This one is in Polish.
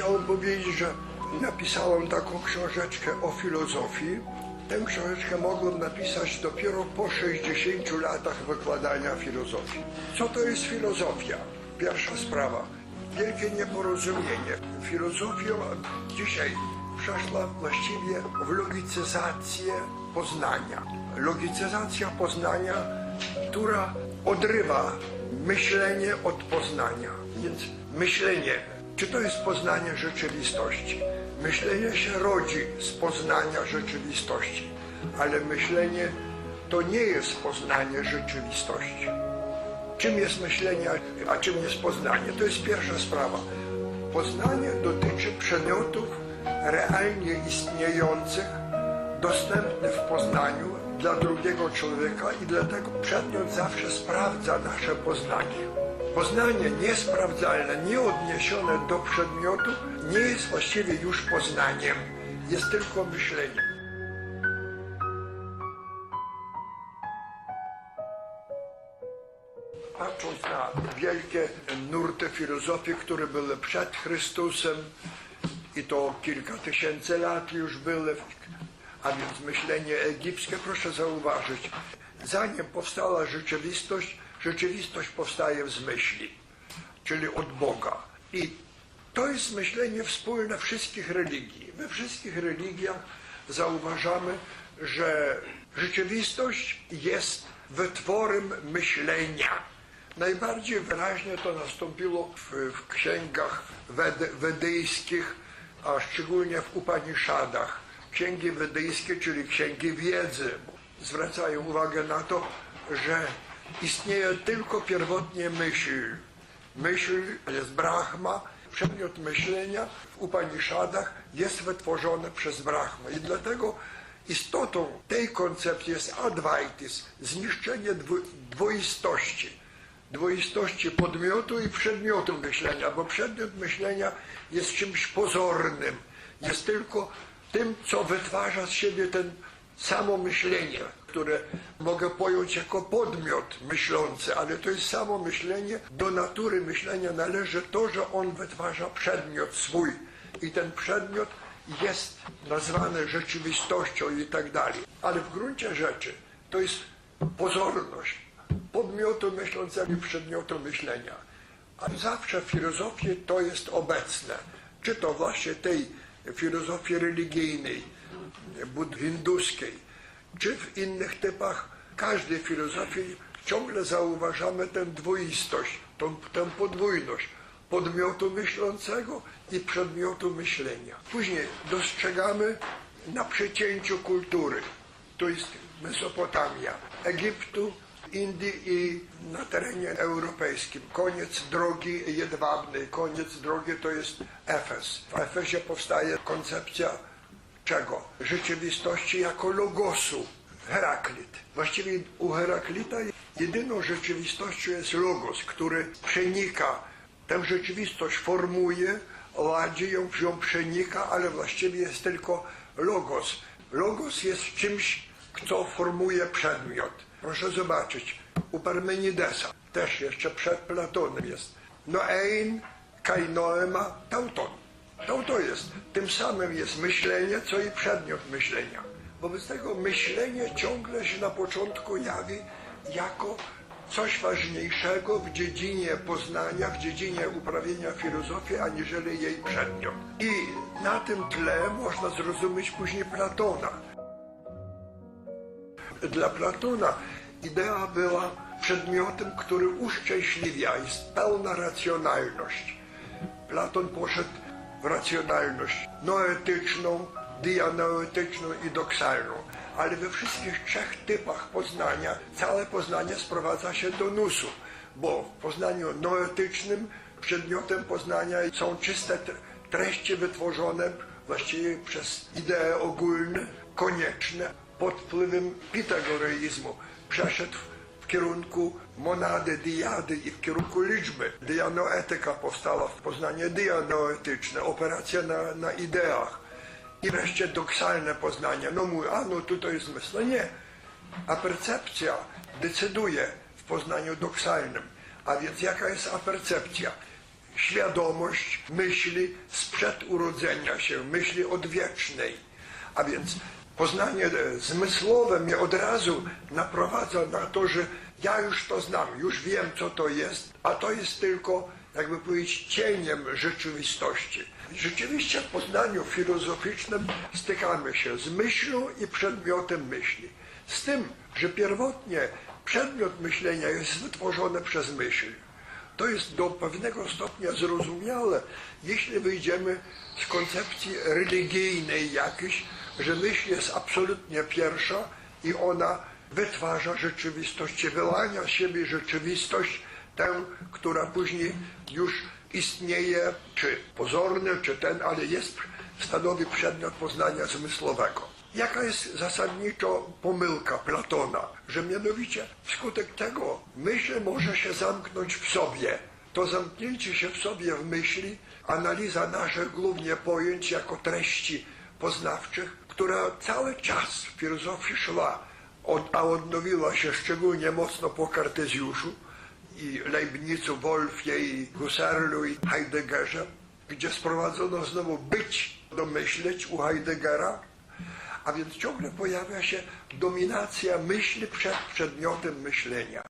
chciałem powiedzieć, że napisałem taką książeczkę o filozofii. Tę książeczkę mogłem napisać dopiero po 60 latach wykładania filozofii. Co to jest filozofia? Pierwsza sprawa. Wielkie nieporozumienie. Filozofia dzisiaj przeszła właściwie w logicyzację poznania. Logicyzacja poznania, która odrywa myślenie od poznania. Więc myślenie, czy to jest poznanie rzeczywistości? Myślenie się rodzi z poznania rzeczywistości, ale myślenie to nie jest poznanie rzeczywistości. Czym jest myślenie, a czym jest poznanie? To jest pierwsza sprawa. Poznanie dotyczy przedmiotów realnie istniejących, dostępnych w poznaniu dla drugiego człowieka i dlatego przedmiot zawsze sprawdza nasze poznanie. Poznanie niesprawdzalne, nieodniesione do przedmiotu nie jest właściwie już poznaniem, jest tylko myśleniem. Patrząc na wielkie nurty filozofii, które były przed Chrystusem i to kilka tysięcy lat już były, a więc myślenie egipskie, proszę zauważyć, zanim powstała rzeczywistość, rzeczywistość powstaje z myśli, czyli od Boga. I to jest myślenie wspólne wszystkich religii. We wszystkich religiach zauważamy, że rzeczywistość jest wytworem myślenia. Najbardziej wyraźnie to nastąpiło w, w księgach wedy, wedyjskich, a szczególnie w Upanishadach. Księgi wedyjskie, czyli księgi wiedzy, zwracają uwagę na to, że istnieje tylko pierwotnie myśl. Myśl jest Brahma, przedmiot myślenia w Upanishadach jest wytworzony przez Brahma. I dlatego istotą tej koncepcji jest advaitis, zniszczenie dwo- dwoistości dwoistości podmiotu i przedmiotu myślenia, bo przedmiot myślenia jest czymś pozornym, jest tylko tym, co wytwarza z siebie ten samo myślenie, które mogę pojąć jako podmiot myślący, ale to jest samo myślenie. Do natury myślenia należy to, że on wytwarza przedmiot swój i ten przedmiot jest nazwany rzeczywistością i tak dalej. Ale w gruncie rzeczy to jest pozorność podmiotu myślącego i przedmiotu myślenia. A zawsze w filozofii to jest obecne. Czy to właśnie tej filozofii religijnej, hinduskiej, czy w innych typach każdej filozofii ciągle zauważamy tę dwoistość, tą, tę podwójność podmiotu myślącego i przedmiotu myślenia. Później dostrzegamy na przecięciu kultury, to jest Mesopotamia, Egiptu, Indii i na terenie europejskim. Koniec drogi jedwabnej, koniec drogi to jest Efes. W Efesie powstaje koncepcja czego? Rzeczywistości jako logosu. Heraklit. Właściwie u Heraklita jedyną rzeczywistością jest logos, który przenika, tę rzeczywistość formuje, ładzi ją, ją przenika, ale właściwie jest tylko logos. Logos jest czymś, co formuje przedmiot. Proszę zobaczyć, u Parmenidesa, też jeszcze przed Platonem jest. Noein, kainoema, tauton. To to jest. Tym samym jest myślenie, co i przedmiot myślenia. Wobec tego myślenie ciągle się na początku jawi jako coś ważniejszego w dziedzinie poznania, w dziedzinie uprawienia filozofii, aniżeli jej przedmiot. I na tym tle można zrozumieć później Platona. Dla Platona idea była przedmiotem, który uszczęśliwia, jest pełna racjonalność. Platon poszedł w racjonalność noetyczną, dianoetyczną i doksalną. Ale we wszystkich trzech typach poznania całe poznanie sprowadza się do nusu, bo w poznaniu noetycznym przedmiotem poznania są czyste tre- treści wytworzone właściwie przez idee ogólne, konieczne, pod wpływem pitagoreizmu. Przeszedł kierunku monady, diady i w kierunku liczby. Dianoetyka powstała w poznanie dianoetyczne, operacja na, na ideach. I wreszcie doksalne poznanie. No mój, a no tutaj jest myśl. No nie. A percepcja decyduje w poznaniu doksalnym. A więc jaka jest apercepcja? świadomość myśli sprzed urodzenia się, myśli odwiecznej. A więc poznanie e, zmysłowe mnie od razu naprowadza na to, że ja już to znam, już wiem co to jest, a to jest tylko, jakby powiedzieć, cieniem rzeczywistości. Rzeczywiście w poznaniu filozoficznym stykamy się z myślą i przedmiotem myśli. Z tym, że pierwotnie przedmiot myślenia jest wytworzony przez myśl. To jest do pewnego stopnia zrozumiałe, jeśli wyjdziemy z koncepcji religijnej jakiejś, że myśl jest absolutnie pierwsza i ona wytwarza rzeczywistość, wylania z siebie rzeczywistość, tę, która później już istnieje, czy pozorny, czy ten, ale jest, stanowi przedmiot poznania zmysłowego. Jaka jest zasadniczo pomyłka Platona, że mianowicie wskutek tego myśl może się zamknąć w sobie. To zamknięcie się w sobie w myśli, analiza naszych głównie pojęć jako treści poznawczych, która cały czas w filozofii szła, a odnowiła się szczególnie mocno po Kartezjuszu i Leibnizu, Wolfie i Husserlu i Heideggerze, gdzie sprowadzono znowu być domyśleć u Heideggera, a więc ciągle pojawia się dominacja myśli przed przedmiotem myślenia.